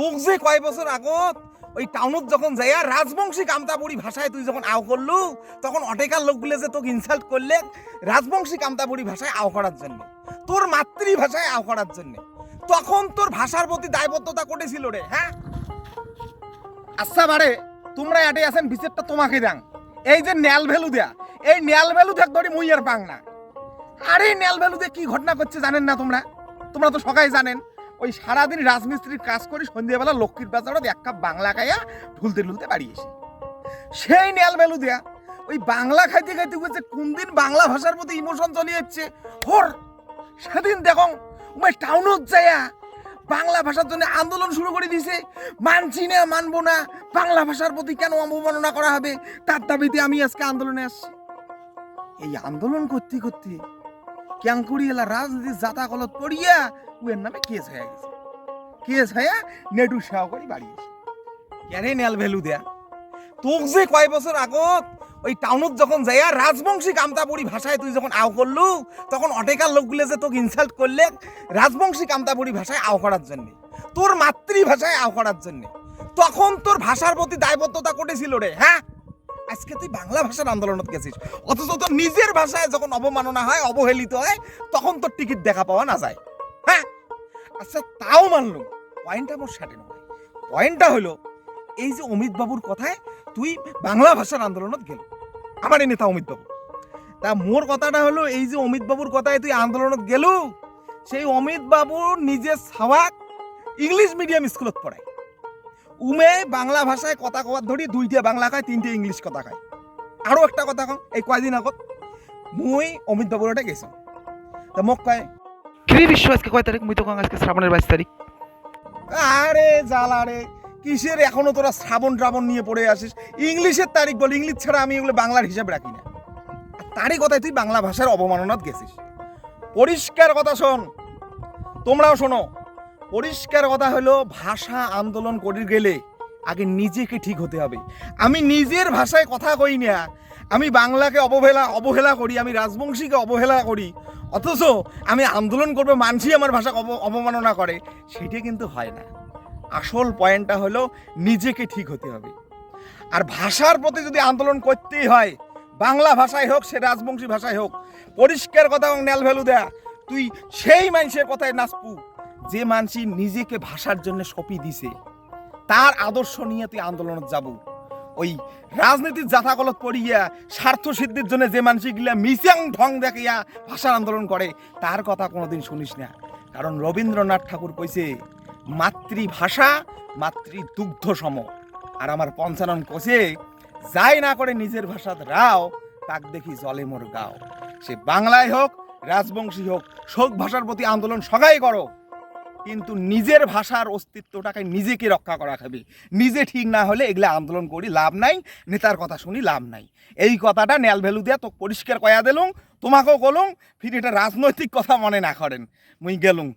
তোক যে কয় বছর আগত, ওই টাউনত যখন যাইয়া রাজবংশী কামতাপুরি ভাষায় তুই যখন আও করলু, তখন অটেকার লোকগুলো যে তোকে ইনসাল্ট করলে, রাজবংশী কামতাপুরি ভাষায় আও করার জন্য, তোর মাতৃভাষায় আও করার জন্য। তখন তোর ভাষার প্রতি দায়বদ্ধতা করেছিল রে হ্যাঁ? আচ্ছা বারে তোমরা এটে আছেন, বিচারটা তোমাকে দাং এই যে ন্যাল ভ্যালু দেয়া এই ন্যাল ভ্যালু দেখ ধরি মুই আর পাং না। আরে ন্যাল ভ্যালু দিয়ে কি ঘটনা করছে জানেন না তোমরা? তোমরা তো সবাই জানেন। ওই সারাদিন রাজমিস্ত্রির কাজ করি, সন্ধ্যেবেলা লক্ষ্মীর বাজারত এক কাপ বাংলা খাইয়া ঢুলতে ঢুলতে বাড়ি সেই ন্যাল ভ্যালু দেয়া ওই বাংলা খাইতে খাইতে হচ্ছে কোন দিন বাংলা ভাষার প্রতি ইমোশন চলে যাচ্ছে? হর, সেদিন দেখো ওই টাউনত যাইয়া বাংলা ভাষার জন্য আন্দোলন শুরু করে দিছে। মানছি না, মানবো না, বাংলা ভাষার প্রতি কেন অবমাননা করা হবে? তার দাবিতে আমি আজকে আন্দোলনে আসছি। এই আন্দোলন করতে করতে ক্যাঙ্কুড়ি এলা রাজনীতির জাতা কলত পড়িয়া উয়ের নামে কেস হয়ে গেছে। কেস হয়ে নেটু সেবা করি বাড়িয়েছে কেনে নেল ভ্যালু দেয়া? তোক যে কয় বছর আগত ওই টাউনত যখন যাইয়া রাজবংশী কামতাপুরি ভাষায় তুই যখন আও করলু, তখন অটেকার লোকগুলো যে তোকে ইনসাল্ট করলে রাজবংশী কামতাপুরি ভাষায় আও করার জন্য, তোর মাতৃভাষায় আও করার জন্য। তখন তোর ভাষার প্রতি দায়বদ্ধতা করেছিল রে হ্যাঁ? আজকে তুই বাংলা ভাষার আন্দোলনত গেছিস। অথচ তোর নিজের ভাষায় যখন অবমাননা হয়, অবহেলিত হয়, তখন তোর টিকিট দেখা পাওয়া না যায়। হ্যাঁ? আচ্ছা তাও মানলাম। পয়েন্টটা মোর সাটে নয়। পয়েন্টটা হলো, এই যে অমিত বাবুর কথায় তুই বাংলা ভাষার আন্দোলনত গেল। আমার এই নেতা অমিত বাবু। তা মোর কথাটা হলো, এই যে অমিত বাবুর কথায় তুই আন্দোলনত গেল, সেই অমিত বাবুর নিজের সাওয়াক ইংলিশ মিডিয়াম স্কুলত পড়ায়। উমে বাংলা ভাষায় কথা কওয়ার ধরি দুইটা বাংলা কয় তিনটে ইংলিশ কথা কয় আরও একটা কথা কম এই কয়দিন আগত মুই অমিত বাবুর ওটা গেছো তা মোক কয় কিরে বিশ্ব আজকে কয় তারিখ মুই তো কং আজকে শ্রাবণের বাইশ তারিখ আরে জ্বালা রে কিসের এখনও তোরা শ্রাবণ ট্রাবণ নিয়ে পড়ে আসিস? ইংলিশের তারিখ বল ইংলিশ ছাড়া আমি এগুলো বাংলার হিসাব রাখি না। তারই কথায় তুই বাংলা ভাষার অবমাননাত গেছিস। পরিষ্কার কথা শোন তোমরাও শোনো পরিষ্কার কথা হলো, ভাষা আন্দোলন করে গেলে আগে নিজেকে ঠিক হতে হবে। আমি নিজের ভাষায় কথা কই না। আমি বাংলাকে অবহেলা অবহেলা করি, আমি রাজবংশীকে অবহেলা করি। অথচ আমি আন্দোলন করব মানছি আমার ভাষা অব- অবমাননা করে। সেটা কিন্তু হয় না। আসল পয়েন্টটা হলো নিজেকে ঠিক হতে হবে। আর ভাষার প্রতি যদি আন্দোলন করতেই হয়, বাংলা ভাষায় হোক, সে রাজবংশী ভাষায় হোক, পরিষ্কার কথা এবং ন্যাল ভ্যালু দেয়া, তুই সেই মানুষের কথায় নাচপু যে মানসি নিজেকে ভাষার জন্য সপি দিছে, তার আদর্শ নিয়ে তুই আন্দোলনত যাব। ওই রাজনীতির জাথাকলত পড়িয়া স্বার্থ সিদ্ধির জন্য যে মানুষগুলা মিসাং ঢং দেখিয়া ভাষার আন্দোলন করে, তার কথা কোনোদিন শুনিস না। কারণ রবীন্দ্রনাথ ঠাকুর কইছে, মাতৃভাষা মাতৃ দুগ্ধ সম আর আমার পঞ্চানন কোষে যাই না করে নিজের ভাষাত রাও, তাক দেখি জলে মোর গাও। সে বাংলায় হোক, রাজবংশী হোক, শোক ভাষার প্রতি আন্দোলন সবাই করো। কিন্তু নিজের ভাষার অস্তিত্বটাকে নিজেকে রক্ষা করা খাবে। নিজে ঠিক না হলে এগুলো আন্দোলন করি লাভ নাই, নেতার কথা শুনি লাভ নাই। এই কথাটা ন্যাল ভ্যালু দিয়া তো পরিষ্কার কয়া দিলুম, তোমাকেও গলুম ফির এটা রাজনৈতিক কথা মনে না করেন। মুই গেলুম।